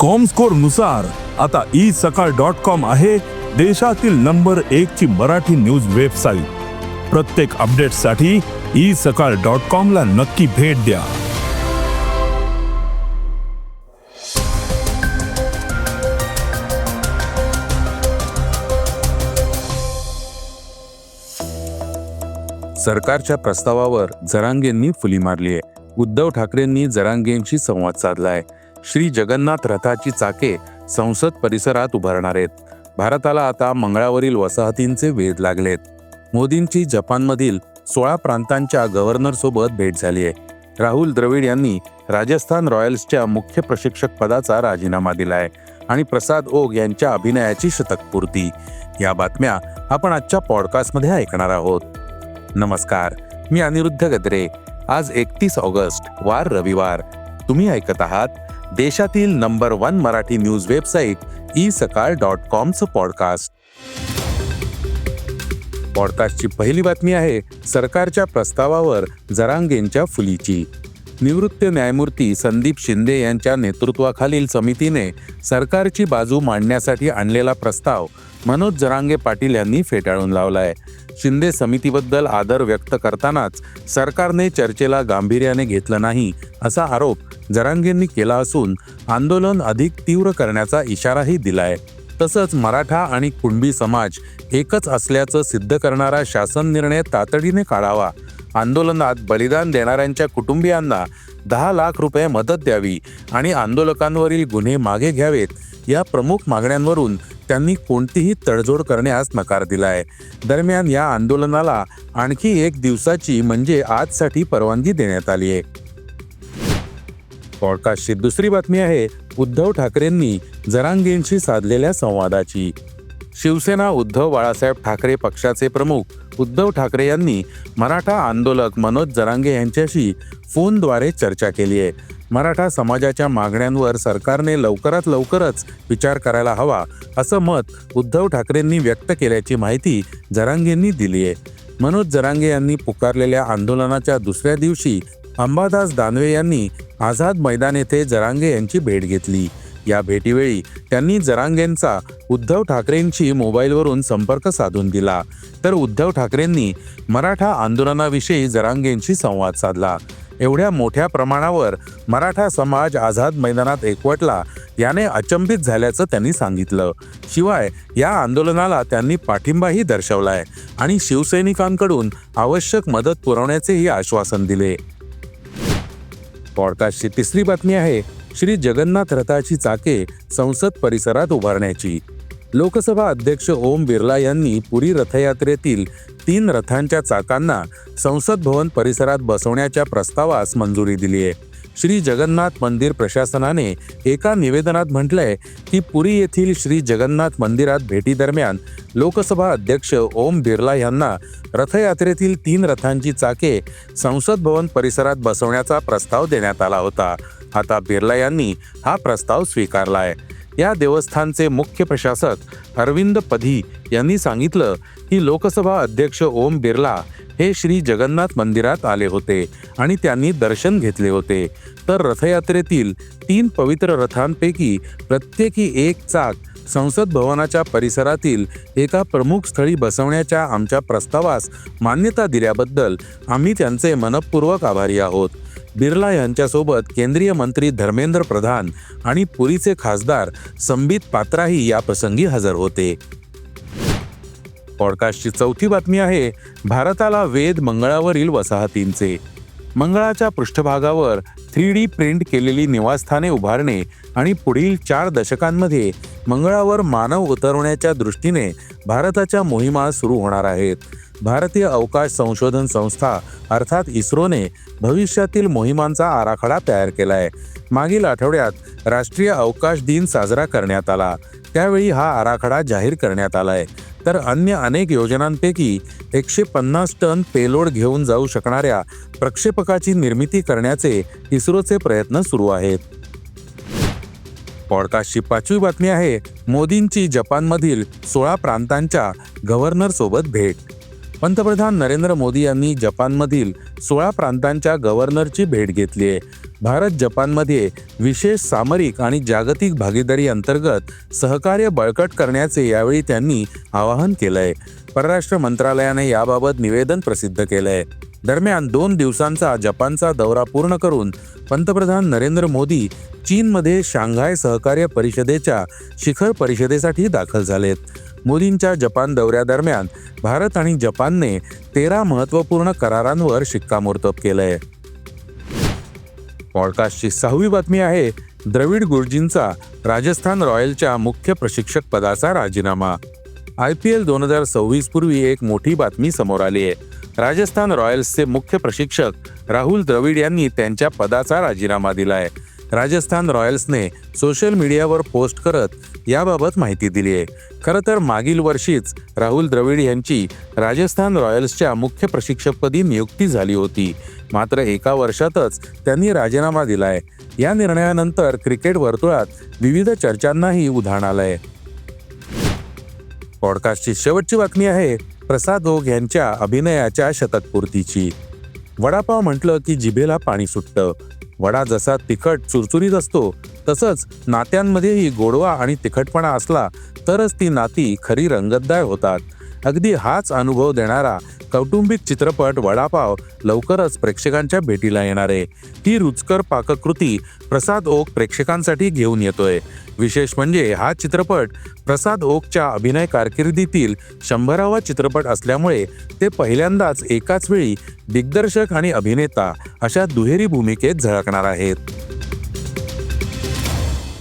कॉमस्कोरनुसार आता E Sakal dot com आहे देशातील नंबर एक ची मराठी न्यूज वेबसाईट प्रत्येक अपडेटसाठी ई सकाळ डॉट कॉम ला नक्की भेट द्या. सरकारच्या प्रस्तावावर जरांगेंनी फुली मारली आहे उद्धव ठाकरेंनी जरांगेंशी संवाद साधलाय. श्री जगन्नाथ रथाची चाके संसद परिसरात उभारणार आहेत. भारताला आता मंगळावरील वसाहतींचे वेध लागलेत. मोदींची जपानमधील सोळा प्रांतांच्या गव्हर्नर सोबत भेट झाली आहे. राहुल द्रविड यांनी राजस्थान रॉयल्सच्या मुख्य प्रशिक्षक पदाचा राजीनामा दिलाय आणि प्रसाद ओग यांच्या अभिनयाची शतकपूर्ती. या बातम्या आपण आजच्या पॉडकास्टमध्ये ऐकणार आहोत. नमस्कार मी अनिरुद्ध गद्रे. आज एकतीस ऑगस्ट वार रविवार. तुम्ही ऐकत आहात देशातील number one Marathi news website e Sakal dot कॉमचं podcast. पॉडकास्टची पहिली बातमी आहे सरकारच्या प्रस्तावावर जरांगेंच्या फुलीची. निवृत्त न्यायमूर्ती संदीप शिंदे यांच्या नेतृत्वाखालील समितीने सरकारची बाजू मांडण्यासाठी आणलेला प्रस्ताव मनोज जरांगे पाटील यांनी फेटाळून लावलाय. शिंदे समितीबद्दल आदर व्यक्त करतानाच सरकारने चर्चेला गांभीर्याने घेतलं नाही असा आरोप जरांगेंनी केला असून आंदोलन अधिक तीव्र करण्याचा इशाराही दिलाय. तसंच मराठा आणि कुणबी समाज एकच असल्याचं सिद्ध करणारा शासन निर्णय तातडीने काढावा. आंदोलनात बलिदान देणाऱ्यांच्या कुटुंबियांना दहा लाख रुपये मदत द्यावी आणि आंदोलकांवरील गुन्हे मागे घ्यावेत या प्रमुख मागण्यांवरून त्यांनी कोणतीही तडजोड करण्यास नकार दिला आहे दरम्यान या आंदोलनाला आणखी एक दिवसाची म्हणजे आजसाठी परवानगी देण्यात आली आहे. पॉडकास्टची दुसरी बातमी आहे उद्धव ठाकरेंनी जरांगेंशी साधलेल्या संवादाची. शिवसेना उद्धव बाळासाहेब ठाकरे पक्षाचे प्रमुख उद्धव ठाकरे यांनी मराठा आंदोलक मनोज जरांगे यांच्याशी फोनद्वारे चर्चा केली आहे. मराठा समाजाच्या मागण्यांवर सरकारने लवकरात लवकरच विचार करायला हवा असं मत उद्धव ठाकरेंनी व्यक्त केल्याची माहिती जरांगेंनी दिली आहे. मनोज जरांगे यांनी पुकारलेल्या आंदोलनाच्या दुसऱ्या दिवशी अंबादास दानवे यांनी आझाद मैदान येथे जरांगे यांची भेट घेतली. या भेटीवेळी त्यांनी जरांगेंचा उद्धव ठाकरेंशी मोबाईलवरून संपर्क साधून दिला. तर उद्धव ठाकरेंनी मराठा आंदोलनाविषयी जरांगेंशी संवाद साधला. एवढ्या मोठ्या प्रमाणावर मराठा समाज आझाद मैदानात एकवटला याने अचंबित झाल्याचं त्यांनी सांगितलं. शिवाय या आंदोलनाला त्यांनी पाठिंबाही दर्शवलाय आणि शिवसैनिकांकडून आवश्यक मदत पुरवण्याचेही आश्वासन दिले. पॉडकास्टची तिसरी बातमी आहे श्री जगन्नाथ रथाची चाके संसद परिसरात उभारण्याची. लोकसभा अध्यक्ष ओम बिर्ला यांनी पुरी रथयात्रेतील तीन रथांच्या चाकांना संसद भवन परिसरात बसवण्याच्या प्रस्तावास मंजुरी दिली आहे. श्री जगन्नाथ मंदिर प्रशासनाने एका निवेदनात म्हटलंय की पुरी येथील श्री जगन्नाथ मंदिरात भेटीदरम्यान लोकसभा अध्यक्ष ओम बिर्ला यांना रथयात्रेतील तीन रथांची चाके संसद भवन परिसरात बसवण्याचा प्रस्ताव देण्यात आला होता. आता बिर्ला यांनी हा प्रस्ताव स्वीकारला आहे. या देवस्थानचे मुख्य प्रशासक अरविंद पधी यांनी सांगितलं की लोकसभा अध्यक्ष ओम बिर्ला हे श्री जगन्नाथ मंदिरात आले होते आणि त्यांनी दर्शन घेतले होते. तर रथयात्रेतील तीन पवित्र रथांपैकी प्रत्येकी एक चाक संसद भवनाच्या परिसरातील एका प्रमुख स्थळी बसवण्याच्या आमच्या प्रस्तावास मान्यता दिल्याबद्दल आम्ही त्यांचे मनपूर्वक आभारी आहोत. बिर्ला यांच्यासोबत केंद्रीय मंत्री धर्मेंद्र प्रधान आणि पुरीचे खासदार संबित पात्राही या प्रसंगी हजर होते. पॉडकास्टची चौथी बातमी आहे भारताला वेद मंगळावरील वसाहतींचे. मंगळाच्या पृष्ठभागावर थ्री डी प्रिंट केलेली निवासस्थाने उभारणे आणि पुढील चार दशकांमध्ये मंगळावर मानव उतरवण्याच्या दृष्टीने भारताच्या मोहिमा सुरू होणार आहेत. भारतीय अवकाश संशोधन संस्था अर्थात इस्रोने भविष्यातील मोहिमांचा आराखडा तयार केला आहे मागील आठवड्यात राष्ट्रीय अवकाश दिन साजरा करण्यात आला. त्यावेळी हा आराखडा जाहीर करण्यात आलाय. तर अन्य अनेक योजनांपैकी एकशे पन्नास टन पेलोड घेऊन जाऊ शकणाऱ्या प्रक्षेपकाची निर्मिती करण्याचे इस्रोचे प्रयत्न सुरू आहेत. पॉडकास्टची पाचवी बातमी आहे मोदींची जपानमधील सोळा प्रांतांच्या गव्हर्नरसोबत भेट. पंतप्रधान नरेंद्र मोदी यांनी जपानमधील सोळा प्रांतांच्या गव्हर्नरची भेट घेतली आहे. भारत जपानमध्ये विशेष सामरिक आणि जागतिक भागीदारी अंतर्गत सहकार्य बळकट करण्याचे यावेळी त्यांनी आवाहन केलंय. परराष्ट्र मंत्रालयाने याबाबत निवेदन प्रसिद्ध केलंय. दरम्यान दोन दिवसांचा जपानचा दौरा पूर्ण करून पंतप्रधान नरेंद्र मोदी चीनमध्ये शांघाय सहकार्य परिषदेच्या शिखर परिषदेसाठी दाखल झालेत. मोदींच्या जपान दौऱ्यादरम्यान भारत आणि जपानने तेरा महत्त्वपूर्ण करारांवर शिक्कामोर्तब केलंय. पॉडकास्टची सहावी बातमी आहे द्रविड गुरुजींचा राजस्थान रॉयलच्या मुख्य प्रशिक्षक पदाचा राजीनामा. आय पी एल दोन हजार सव्वीस पूर्वी एक मोठी बातमी समोर आली आहे. राजस्थान रॉयल्सचे मुख्य प्रशिक्षक राहुल द्रविड यांनी त्यांच्या पदाचा राजीनामा दिला आहे राजस्थान रॉयल्सने सोशल मीडियावर पोस्ट करत याबाबत माहिती दिली आहे. खरं तर मागील वर्षीच राहुल द्रविड यांची राजस्थान रॉयल्सच्या मुख्य प्रशिक्षकपदी नियुक्ती झाली होती. मात्र एका वर्षातच त्यांनी राजीनामा दिलाय. या निर्णयानंतर क्रिकेट वर्तुळात विविध चर्चांनाही उधाण आलं आहे पॉडकास्टची शेवटची बातमी आहे प्रसाद ओघ यांच्या अभिनयाच्या शतकपूर्तीची. वडापाव म्हटलं की जिभेला पाणी सुटतं. वडा जसा तिखट चुरचुरीत असतो तसंच नात्यांमध्येही गोडवा आणि तिखटपणा असला तरच ती नाती खरी रंगतदार होतात. अगदी हाच अनुभव देणारा कौटुंबिक चित्रपट वडापाव लवकरच प्रेक्षकांच्या भेटीला येणार आहे. ही रुचकर पाककृती प्रसाद ओक प्रेक्षकांसाठी घेऊन येतोय. विशेष म्हणजे हा चित्रपट प्रसाद ओकच्या अभिनय कारकिर्दीतील शंभरावा चित्रपट असल्यामुळे ते पहिल्यांदाच एकाच वेळी दिग्दर्शक आणि अभिनेता अशा दुहेरी भूमिकेत झळकणार आहेत.